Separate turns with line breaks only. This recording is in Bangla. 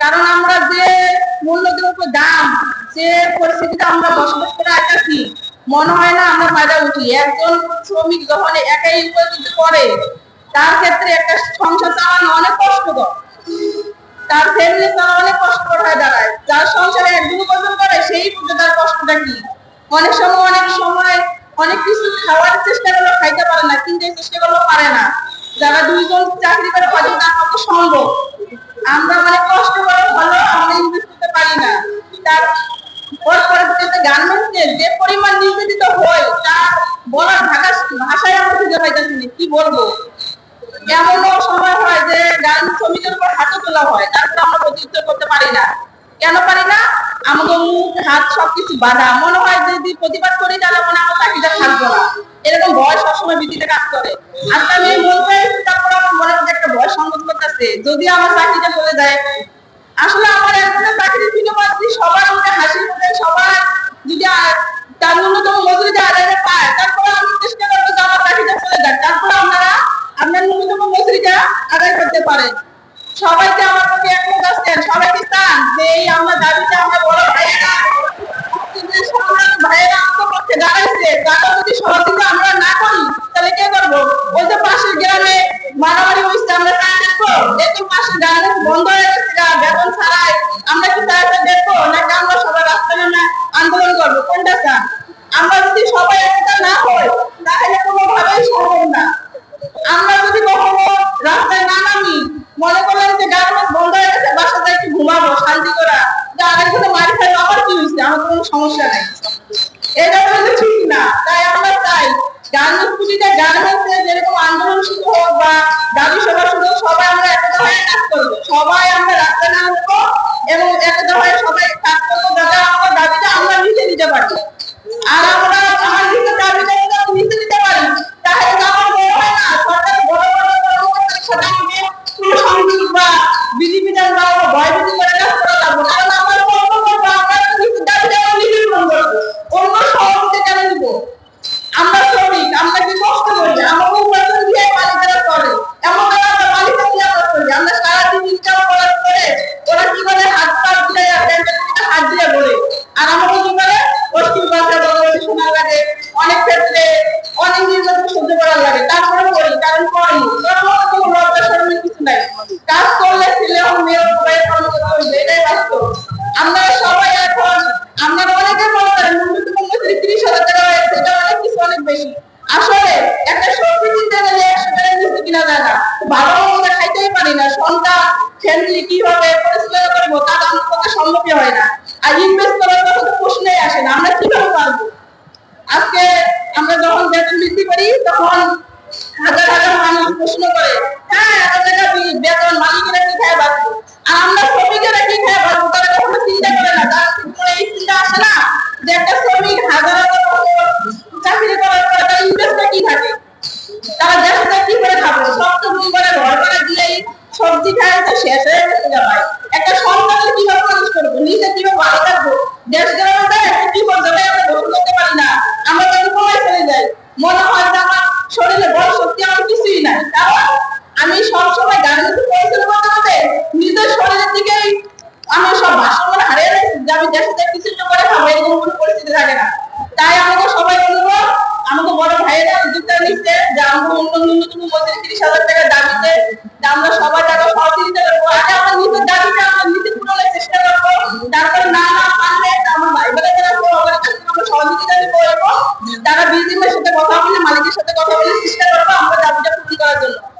কারণ আমরা যে মূল্যদ্রব্য দাম, যে পরিস্থিতিতে আমরা বসবাস করে আসছি মনে হয় না আমরা ফায়দা উঠি। একজন শ্রমিক যখন একাই উপার্জিত করে তার ক্ষেত্রে একটা সংসার চালানো অনেক কষ্টকর। তার ফ্যামিলি অনেক কষ্টকর হয়ে দাঁড়ায়। যার সংসারে একদিন উপার্জন করে সেই বুঝে তার কষ্টটা কি? অনেক সময় অনেক সময় অনেক কিছু খাওয়ার চেষ্টা করলেও খাইতে পারে না, কিনতে চেষ্টা করলেও পারে না। যারা দুইজন চাকরি করে হয়তো তার পক্ষে সম্ভব? আমরা অনেক কষ্ট করে হলেও আমরা ইনভেস্ট করতে পারি না। তার ভাষায় কি বলব? সময় হয় যে হাতও তোলা হয়, তারপর আমরা করতে পারি না। কেন পারি না? আমাদের মুখ, হাত সবকিছু বাধা। মনে হয় যদি প্রতিবাদ করি, তাহলে মনে হয় চাকরিটা থাকব না। এরকম ভয় সবসময় ভিত্তিতে কাজ করে। আজকে আমি মন তারপর আমার মনে মধ্যে একটা ভয় সংগত করতেছে। যদি আমার চাকরিটা চলে যায়, আসলে আমার একজনের চাকরির বিনিময়ে সবার মুখে হাসি মুখে সবার যদি তার ন্যূনতম মজুরিটা আদায় পায়, তারপরে আমি চেষ্টা করব যে আমার চাকরিটা চলে যাক। তারপরে আপনারা আপনার ন্যূনতম মজুরিটা আদায় করতে পারেন। সবাইকে আমার পক্ষে একমত আসছেন সবাইকে চান যে এই আমরা দাবিটা আমরা বড় ভাইয়েরা ভাইয়েরা আমাদের পক্ষে দাঁড়াইছে তারা যদি সহযোগিতা আমরা না করি, তাহলে কে করব? ওই যে পাশের মারামারি হয়েছে, আমরা দেখব? দেখুন পাশের গ্রামে বন্ধ হয়ে গেছে বেতন ছাড়াই আমরা কি দেখব? নাকি সবাই রাস্তায় নেমে আন্দোলন করব? কোনটা চান? আমরা যদি সবাই সমস্যা নাই। এটা কিন্তু ঠিক না। তাই আমরা চাই গার্মেন্টস গান হচ্ছে যেরকম আন্দোলন শুরু হোক বা দাবি সভা শুরু সবাই আমরা একতা হয়ে কাজ করব। সবাই আমরা রাস্তায় নামবো এবং একতা হয়ে সবাই ফ্যামিলি কীভাবে পরিচালনা করব তা আমার পক্ষে সম্ভবই হয় না। আর ইনভেস্ট করার কথা তো প্রশ্নই আসে না। আমরা কীভাবে পারব? আজকে আমরা যখন বেতন বৃদ্ধি করি, তখন হাজার হাজার মানুষ প্রশ্ন করে হ্যাঁ এত টাকা বেতন মালিকেরা কি খায় বাঁচবো আর আমরা শ্রমিকেরা কি খায় বাঁচবো তারা কখনো চিন্তা করে না। তার কোনো এই চিন্তা আসে না যে একটা শ্রমিক হাজার হাজার চাকরি করার পরে তার ইনভেস্টটা কি থাকে? তারা দেশটা কি করে খাবে সব তো করে, ঘর করে দিলেই সবজি খায় তো শেষ হয়ে গেছে একটা সন্তানের কীভাবে মানুষ করব? কীভাবে ভালো থাকব? দেশ একটা আমরা গ্রহণ করতে পারি না। আমরা যদি যাই। মনে হয় যে আমার শরীরে বড় শক্তি আমার কিছুই নাই। কারণ আমি সবসময় গার্মেন্টস পরিচালনা করতে করতে নিজের শরীরের দিকেই আমি সব ভাষণ হারিয়ে যে আমি দেশে কিছু করে খাব, এরকম কোনো পরিস্থিতি থাকে না। তাই আমাকে সবাই অনুরোধ আমাকে বড় ভাইয়েরা উদ্যোগটা নিচ্ছে, যে আমরা অন্য